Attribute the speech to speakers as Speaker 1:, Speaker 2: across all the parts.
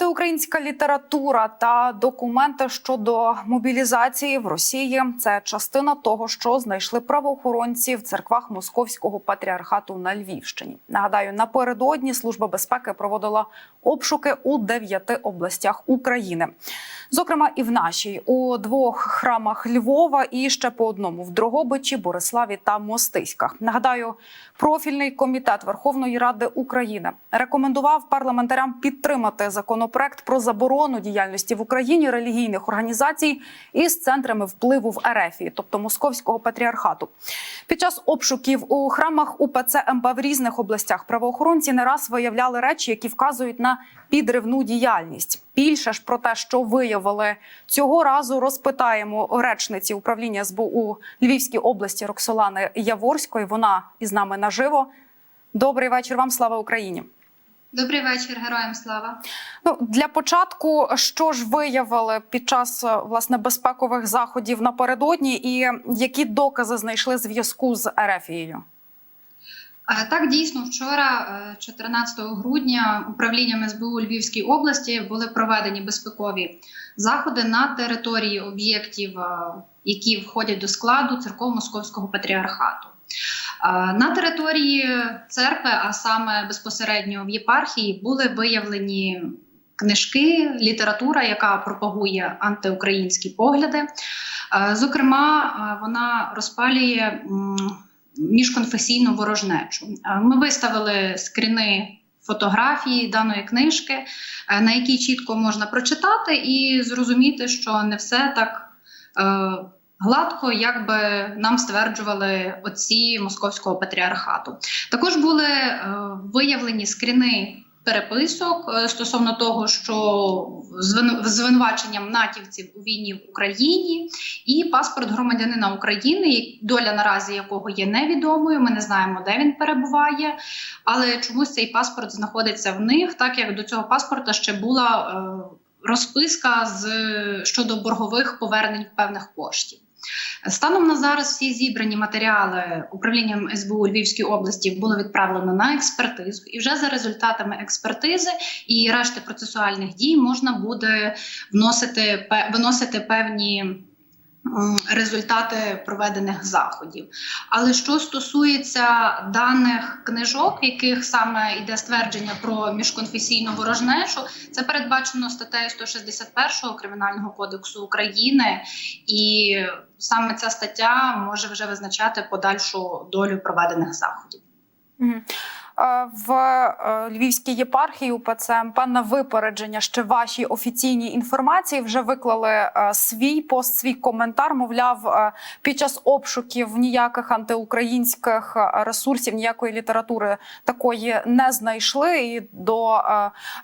Speaker 1: Антиукраїнська література та документи щодо мобілізації в Росії це частина того, що знайшли правоохоронці в церквах Московського патріархату на Львівщині. Нагадаю, напередодні служба безпеки проводила обшуки у дев'яти областях України, зокрема і в нашій у двох храмах Львова і ще по одному в Дрогобичі, Бориславі та Мостиськах. Нагадаю, профільний комітет Верховної Ради України рекомендував парламентарям підтримати законопроект про заборону діяльності в Україні релігійних організацій із центрами впливу в Ерефії, тобто Московського патріархату. Під час обшуків у храмах УПЦ МП в різних областях правоохоронці не раз виявляли речі, які вказують на підривну діяльність. Більше ж про те, що виявили цього разу, розпитаємо речниці управління СБУ у Львівській області Роксолани Яворської. Вона із нами наживо. Добрий вечір вам, слава Україні.
Speaker 2: Добрий вечір, героям слава.
Speaker 1: Ну для початку, що ж виявили під час е, власне безпекових заходів напередодні, і які докази знайшли зв'язку з Ерефією?
Speaker 2: Е, Так, дійсно, вчора, е, 14 грудня, управлінням СБУ Львівській області були проведені безпекові заходи на території об'єктів, е, які входять до складу церков Московського патріархату. Е, На території церкви, а саме безпосередньо в єпархії, були виявлені книжки, література, яка пропагує антиукраїнські погляди. Е, Зокрема, е, вона розпалює міжконфесійну ворожнечу. Ми виставили скріни фотографії даної книжки, на якій чітко можна прочитати і зрозуміти, що не все так. е, Гладко, як би нам стверджували отці московського патріархату. Також були е, виявлені скріни переписок е, стосовно того, що звину- звинуваченням натівців у війні в Україні, і паспорт громадянина України, доля наразі якого є невідомою. Ми не знаємо, де він перебуває, але чомусь цей паспорт знаходиться в них, так як до цього паспорта ще була е, розписка з щодо боргових повернень певних коштів. Станом на зараз всі зібрані матеріали управлінням СБУ Львівської області було відправлено на експертизу, і вже за результатами експертизи і решти процесуальних дій можна буде вносити виносити певні. Результати проведених заходів. Але що стосується даних книжок, яких саме йде ствердження про міжконфесійну ворожнечу, це передбачено статтею 161 Кримінального кодексу України, і саме ця стаття може вже визначати подальшу долю проведених заходів.
Speaker 1: Е, В е, Львівській єпархії УПЦ МП на випередження ще вашій офіційній інформації вже виклали е, свій пост, свій коментар. Мовляв, під час обшуків ніяких антиукраїнських ресурсів, ніякої літератури такої не знайшли. І до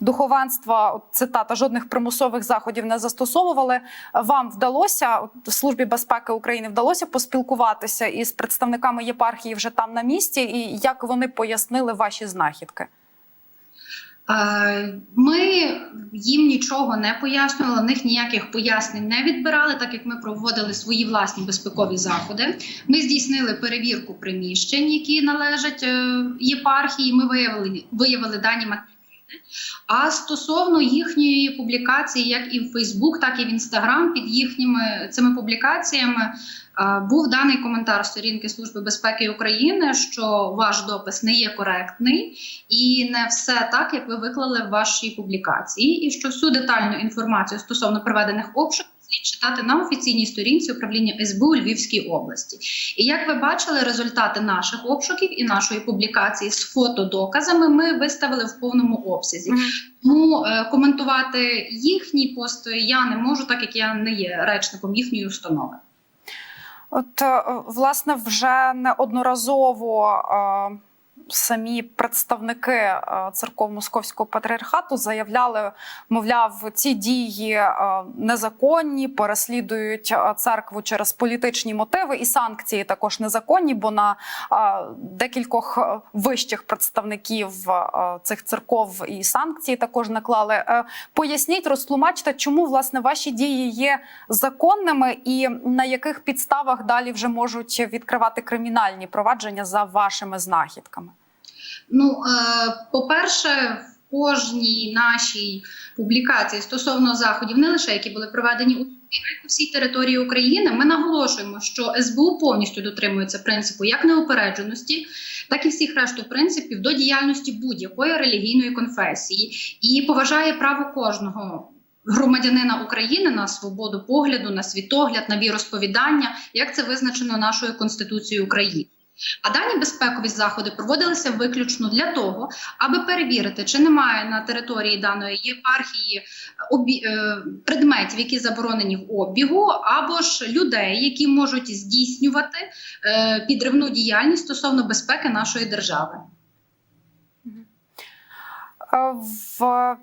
Speaker 1: духовенства цитата жодних примусових заходів не застосовували. Вам вдалося от, службі безпеки України вдалося поспілкуватися із представниками єпархії вже там на місці, і як вони пояснили ваші знахідки?
Speaker 2: Е, Ми їм нічого не пояснювали, них ніяких пояснень не відбирали, так як ми проводили свої власні безпекові заходи. Ми здійснили перевірку приміщень, які належать е, єпархії. Ми виявили, виявили дані матеріали. А стосовно їхньої публікації, як і в Фейсбук, так і в Інстаграм, під їхніми цими публікаціями був даний коментар сторінки Служби безпеки України, що ваш допис не є коректний і не все так, як ви виклали в вашій публікації, і що всю детальну інформацію стосовно проведених обшуків слід читати на офіційній сторінці управління СБУ у Львівській області. І як ви бачили, результати наших обшуків і нашої публікації з фотодоказами ми виставили в повному обсязі. Тому е, коментувати їхні пости я не можу, так як я не є речником їхньої установи.
Speaker 1: От е, власне вже неодноразово е, самі представники е, церков Московського патріархату заявляли, мовляв, ці дії е, незаконні, переслідують е, церкву через політичні мотиви, і санкції також незаконні, бо на декількох вищих представників цих церков і санкції також наклали. Поясніть, розтлумачте, чому власне ваші дії є законними і на яких підставах далі вже можуть відкривати кримінальні провадження за вашими знахідками.
Speaker 2: Ну, е, по-перше, в кожній нашій публікації стосовно заходів, не лише які були проведені у всій території України, ми наголошуємо, що СБУ повністю дотримується принципу як неупередженості, так і всіх решту принципів до діяльності будь-якої релігійної конфесії і поважає право кожного. Громадянина України на свободу погляду, на світогляд, на віросповідання, як це визначено нашою конституцією України. А дані безпекові заходи проводилися виключно для того, аби перевірити, чи немає на території даної єпархії обі... е, предметів, які заборонені в обігу, або ж людей, які можуть здійснювати е, підривну діяльність стосовно безпеки нашої держави.
Speaker 1: Е, В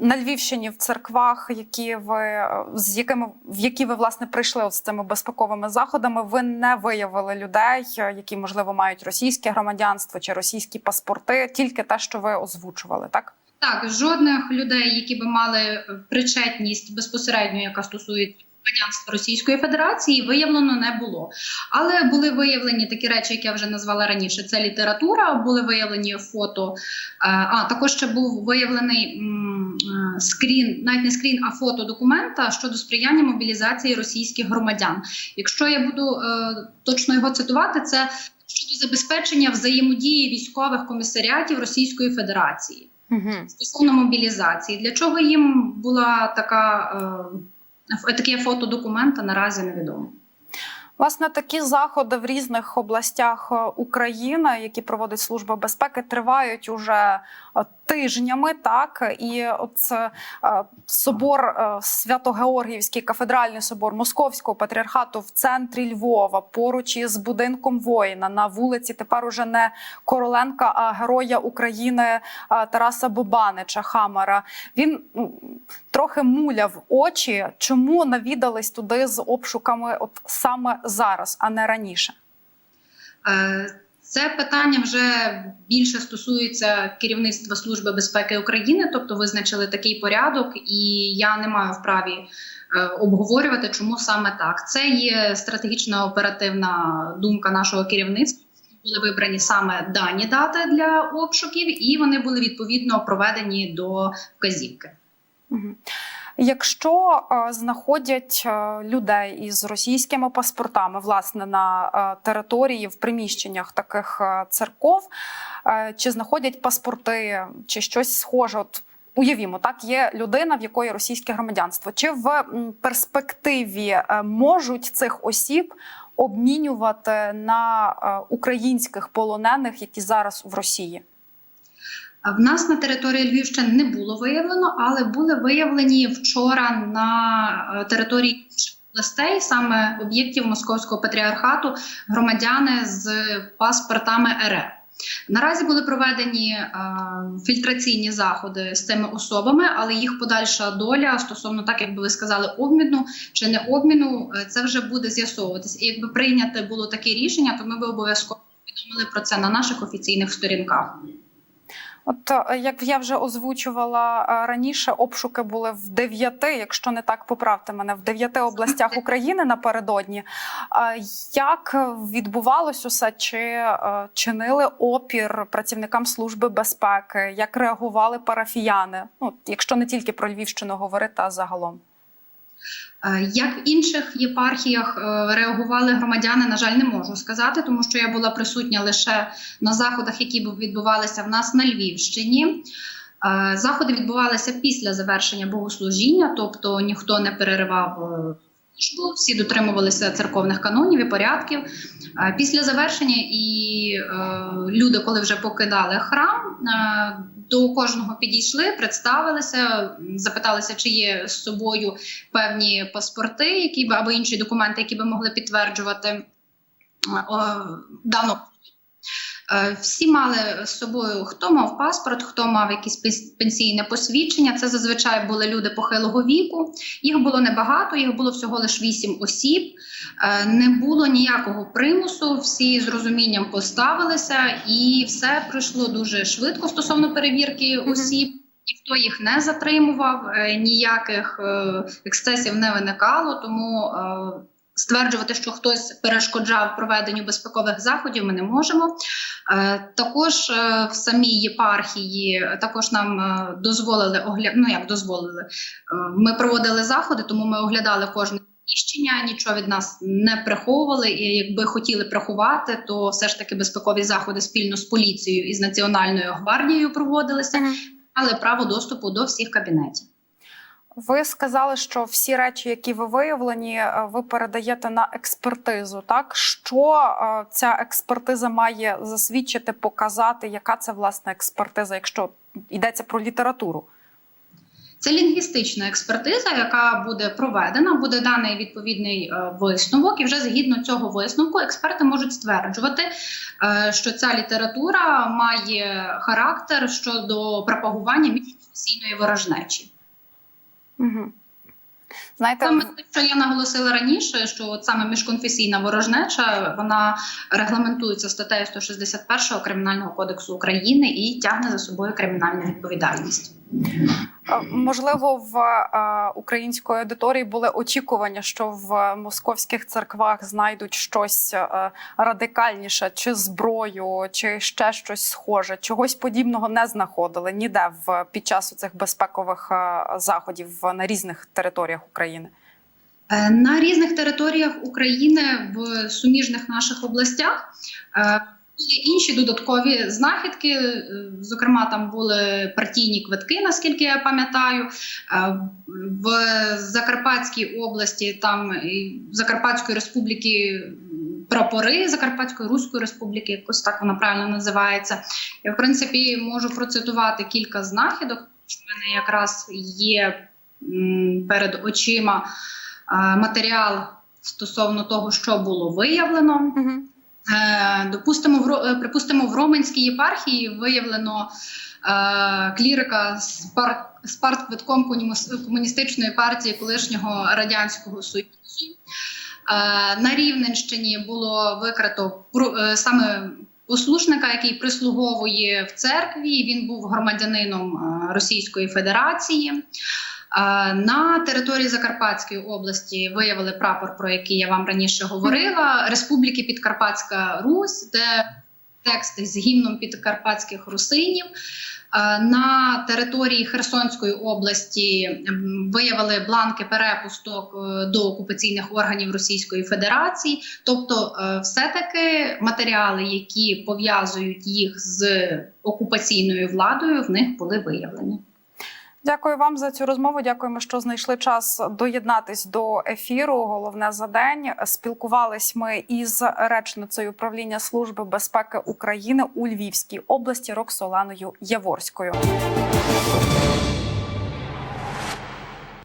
Speaker 1: на Львівщині в церквах, які ви е, з якими в які ви власне прийшли от з цими безпековими заходами, ви не виявили людей, е, які можливо мають російське громадянство чи російські паспорти, тільки те, що ви озвучували, так?
Speaker 2: Так, жодних людей, які би мали причетність безпосередньо, яка стосується громадянства Російської Федерації, виявлено не було. Але були виявлені такі речі, як я вже назвала раніше. Це література, були виявлені фото. е, А також ще був виявлений е, скрін, навіть не скрін, а фото документа щодо сприяння мобілізації російських громадян. Якщо я буду е, точно його цитувати, це щодо забезпечення взаємодії військових комісаріатів Російської Федерації
Speaker 1: Угу.
Speaker 2: стосовно мобілізації. Для чого їм була така е, таке фото документа, наразі невідомо.
Speaker 1: Власне, такі заходи в різних областях е, України, які проводить служба безпеки, тривають уже е, тижнями. Так і от е, собор Свято-Георгіївський кафедральний собор Московського патріархату в центрі Львова, поруч із будинком воїна на вулиці. Тепер уже не Короленка, а героя України Тараса Бобанича Хамера. Він трохи муляв очі. Чому навідались туди з обшуками, от саме зараз, а не раніше?
Speaker 2: Е, Це питання вже більше стосується керівництва Служби безпеки України, тобто визначили такий порядок, і я не маю вправі е, обговорювати, чому саме так. Це є стратегічна оперативна думка нашого керівництва. Були вибрані саме дані дати для обшуків, і вони були відповідно проведені до вказівки.
Speaker 1: Мгм. Якщо е, знаходять е, людей із російськими паспортами, власне, на е, території в приміщеннях таких церков, чи знаходять паспорти, чи щось схоже, от уявімо, так є людина, в якої російське громадянство, чи в перспективі можуть цих осіб обмінювати на українських полонених, які зараз в Росії?
Speaker 2: В нас на території Львівщини не було виявлено, але були виявлені вчора на е, території областей, саме об'єктів Московського патріархату, громадяни з паспортами РФ. Наразі були проведені е, фільтраційні заходи з цими особами, але їх подальша доля стосовно так, як би ви сказали, обміну чи не обміну, е, це вже буде з'ясовуватись. І якби прийняте було таке рішення, то ми би обов'язково повідомили про це на наших офіційних сторінках.
Speaker 1: От е, як я вже озвучувала е, раніше, обшуки були в дев'яти, якщо не так поправте мене, в дев'яти областях України напередодні. Як відбувалось усе? Чи е, чинили опір працівникам служби безпеки? Як реагували парафіяни? Ну, якщо не тільки про Львівщину говорити, а загалом.
Speaker 2: Е, Як в інших єпархіях е, реагували громадяни, на жаль, не можу сказати, тому що я була присутня лише на заходах, які відбувалися в нас на Львівщині. Е, Заходи відбувалися після завершення богослужіння, тобто ніхто не переривав службу, всі дотримувалися церковних канонів і порядків. Е, Після завершення і е, люди, коли вже покидали храм, е, до кожного підійшли, представилися, запиталися, чи є з собою певні паспорти, які б або інші документи, які би могли підтверджувати дану. Е, Всі мали з собою, хто мав паспорт, хто мав пенс- пенсійне посвідчення. Це зазвичай були люди похилого віку. Їх було небагато, їх було всього лише вісім осіб. Е, Не було ніякого примусу. Всі з розумінням поставилися, і все пройшло дуже швидко стосовно перевірки осіб. Ніхто їх не затримував, е, ніяких ексцесів не виникало, тому Стверджувати, що хтось перешкоджав проведенню безпекових заходів, ми не можемо. Е, Також е, в самій єпархії також нам е, дозволили огля... ну як дозволили. Ми проводили заходи, тому ми оглядали кожне приміщення, нічого від нас не приховували. І якби хотіли приховати, то все ж таки безпекові заходи спільно з поліцією і з національною гвардією проводилися, але право доступу до всіх кабінетів.
Speaker 1: Ви сказали, що всі речі, які ви виявлені, е, ви передаєте на експертизу. Так що е, ця експертиза має засвідчити, показати, яка це власне експертиза, якщо йдеться про літературу?
Speaker 2: Це лінгвістична експертиза, яка буде проведена, буде даний відповідний е, висновок, і вже згідно цього висновку експерти можуть стверджувати, що ця література має характер щодо пропагування міжконфесійної ворожнечі.
Speaker 1: Угу. Знаєте,
Speaker 2: Саме те, що я наголосила раніше, що от саме міжконфесійна ворожнеча вона регламентується статтею 161 Кримінального кодексу України і тягне за собою кримінальну відповідальність.
Speaker 1: Можливо, в української аудиторії були очікування, що в московських церквах знайдуть щось е, радикальніше, чи зброю, чи ще щось схоже. Чогось подібного не знаходили ніде в під час цих безпекових е, заходів на різних територіях України.
Speaker 2: Е, На різних територіях України в суміжних наших областях були інші додаткові знахідки. е, Зокрема, там були партійні квитки, наскільки я пам'ятаю. Е, В Закарпатській області, там Закарпатської республіки прапори Закарпатської Руської республіки, якось так вона правильно називається. Я, в принципі, можу процитувати кілька знахідок. в мене якраз є перед очима е, матеріал стосовно того, що було виявлено. Е, Допустимо, в е, припустимо, в Роменській єпархії виявлено е, клірика з пар- з партквитком комуністичної партії колишнього радянського союзу. На Рівненщині було викрито саме послушника, який прислуговує в церкві. Він був громадянином Російської Федерації. Е, На території Закарпатської області виявили прапор, про який я вам раніше говорила, Республіки Підкарпатська Русь, де тексти з гімном підкарпатських русинів. Е, На території Херсонської області виявили бланки перепусток е, до окупаційних органів Російської Федерації. Тобто, все-таки матеріали, які пов'язують їх з окупаційною владою, в них були виявлені.
Speaker 1: Дякую вам за цю розмову. Дякуємо, що знайшли час доєднатись до ефіру. Головне за день спілкувались ми із речницею управління служби безпеки України у Львівській області Роксоланою Яворською.